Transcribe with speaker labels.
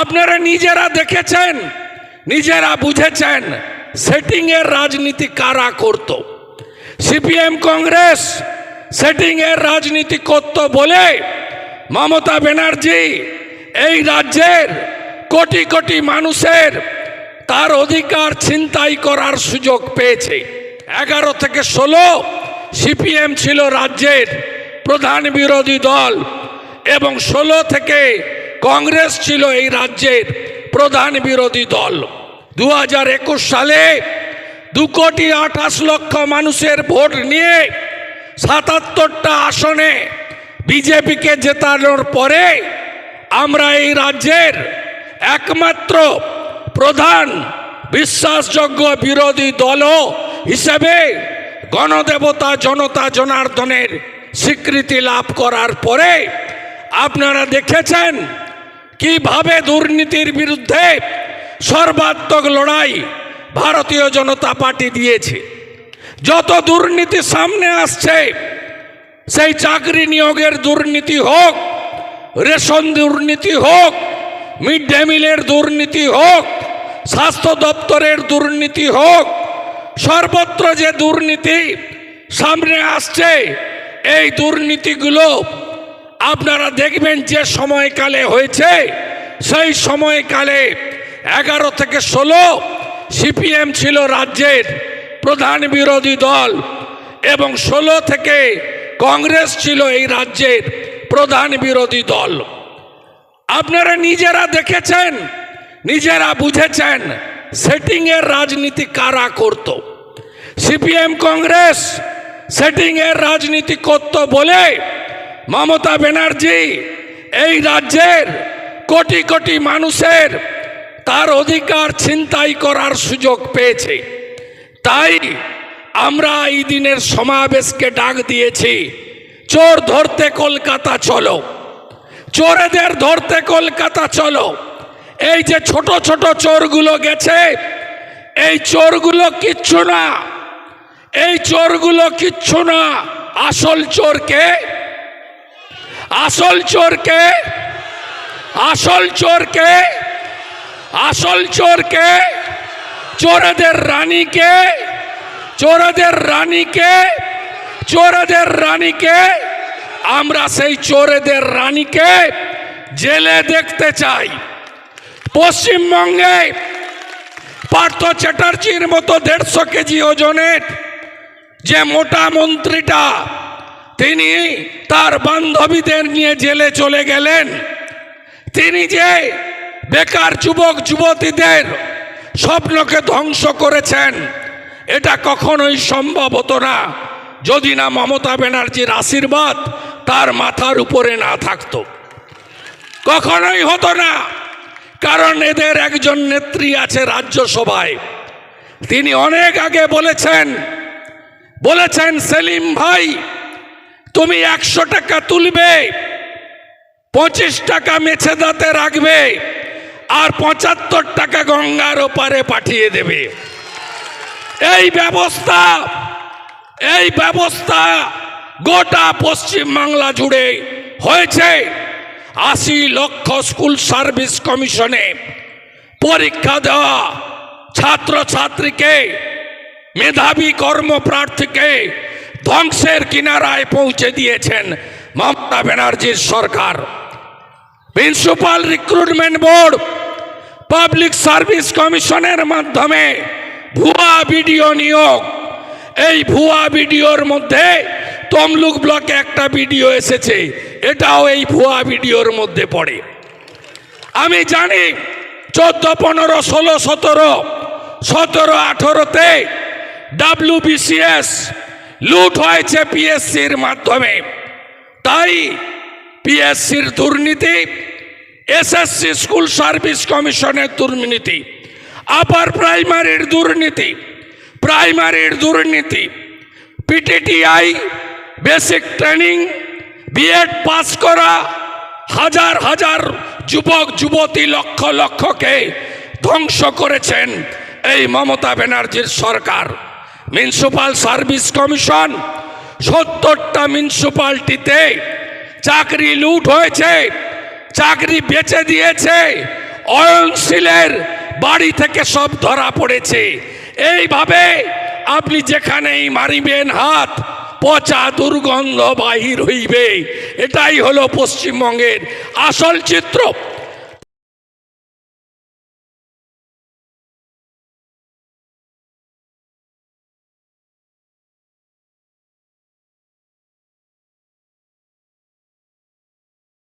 Speaker 1: আপনারা নিজেরা দেখেছেন, নিজেরা বুঝেছেন সেটিং এর রাজনীতি কারা করত। সিপিএম কংগ্রেস সেটিং এর রাজনীতি করত বলে মমতা ব্যানার্জি এই রাজ্যের কোটি কোটি মানুষের তার অধিকার ছিনতাই করার সুযোগ পেয়েছে। এগারো থেকে ষোলো সিপিএম ছিল রাজ্যের প্রধান বিরোধী দল এবং ষোলো থেকে কংগ্রেস ছিল এই রাজ্যের প্রধান বিরোধী দল। দু হাজার একুশ সালে দু কোটি আঠাশ লক্ষ মানুষের ভোট নিয়ে সাতাত্তরটা আসনে বিজেপিকে জেতানোর পরে আমরা এই রাজ্যের একমাত্র প্রধান বিশ্বাসযোগ্য বিরোধী দল হিসেবে গণদেবতা, জনতা, জনার্দনের স্বীকৃতি লাভ করার পরে আপনারা দেখেছেন কীভাবে দুর্নীতির বিরুদ্ধে সর্বাত্মক লড়াই ভারতীয় জনতা পার্টি দিয়েছে? যত দুর্নীতি সামনে আসছে, সেই চাকরি নিয়োগের দুর্নীতি হোক, রেশন দুর্নীতি হোক, মিড ডে মিলের দুর্নীতি হোক, স্বাস্থ্য দপ্তরের দুর্নীতি হোক, সর্বত্র যে দুর্নীতি সামনে আসছে, এই দুর্নীতিগুলো আপনারা দেখবেন যে সময়কালে হয়েছে, সেই সময়কালে এগারো থেকে ষোলো সিপিএম ছিল রাজ্যের প্রধান বিরোধী দল এবং ষোলো থেকে কংগ্রেস ছিল এই রাজ্যের প্রধান বিরোধী দল। আপনারা নিজেরা দেখেছেন, নিজেরা বুঝেছেন সেটিং এর রাজনীতি কারা করত। সিপিএম কংগ্রেস সেটিং এর রাজনীতি করত বলে মমতা ব্যানার্জি, এই রাজ্যের কোটি কোটি মানুষের তার অধিকার ছিনতাই করার সুযোগ পেয়েছে। তাই আমরা এই দিনের সমাবেশকে ডাক দিয়েছি, চোর ধরতে কলকাতা চলো, চোরেদের ধরতে কলকাতা চলো। এই যে ছোট ছোট চোরগুলো গেছে, এই চোরগুলো কিচ্ছু না, এই চোরগুলো কিচ্ছু না, আসল চোরকে আসল চোরকে আসল চোরকে আসল চোরকে, চোরদের রানীকে, চোরেদের রানীকে চোরেদের রানীকে, আমরা সেই চোরেদের রানীকে জেলে দেখতে চাই। পশ্চিমবঙ্গে পার্থ চ্যাটার্জির মতো দেড়শো কেজি ওজনের যে মোটা মন্ত্রীটা তিনি তার বান্ধবীদের নিয়ে জেলে চলে গেলেন। তিনি যে বেকার যুবক, যুবতীদের স্বপ্নকে ধ্বংস করেছেন, এটা কখনোই সম্ভব হতো না। যদি না মমতা ব্যানার্জির আশীর্বাদ তার মাথার উপরে না থাকতো। কখনোই হতো না, কারণ এদের একজন নেত্রী আছে রাজ্যসভায়। তিনি অনেক আগে বলেছেন বলেছেন, সেলিম ভাই তুমি একশো টাকা তুলবে, পঁচিশ টাকা মেছেদাতে রাখবে, আর পঁচাত্তর টাকা গঙ্গার ওপারে পাঠিয়ে দেবে। এই ব্যবস্থা এই ব্যবস্থা গোটা পশ্চিম বাংলা জুড়ে হয়েছে। আশি লক্ষ স্কুল সার্ভিস কমিশনে পরীক্ষা দেওয়া ছাত্রছাত্রীকে, মেধাবী কর্মপ্রার্থীকে ধ্বংসের কিনারায় পৌঁছে দিয়েছেন মমতা ব্যানার্জির সরকার। Principal recruitment board public service কমিশনের মাধ্যমে ভুয়া বিডিও নিয়োগ। এই ভুয়া বিডিওর মধ্যে তমলুক ব্লকে একটা ভিডিও এসেছে, এটাও এই ভুয়া ভিডিওর মধ্যে পড়ে। আমি জানি চোদ্দ, পনেরো, ষোলো, সতেরো সতেরো, আঠেরোতে ডাব্লিউ বিসিএস লুট হয়েছে পিএসসির মাধ্যমে। তাই পিএসসির দুর্নীতি, এসএসসি স্কুল সার্ভিস কমিশনের দুর্নীতি, আপার প্রাইমারির দুর্নীতি প্রাইমারির দুর্নীতি, PTTI basic training, B Ed pass করা হাজার হাজার যুবক, যুবতী লক্ষ লক্ষকে ধ্বংস করেছেন এই মমতা ব্যানার্জির সরকার। মিউনিসিপাল সার্ভিস কমিশন সত্তরটা মিউনিসিপালিটিতে চাকরি লুট হয়েছে, চাকরি বেচে দিয়েছে অয়নশীলের বাড়ি থেকে সব ধরা পড়েছে। এইভাবে আপনি যেখানেই মারিবেন হাত, পচা দুর্গন্ধ বাহির হইবে। এটাই হলো পশ্চিমবঙ্গের আসল চিত্র।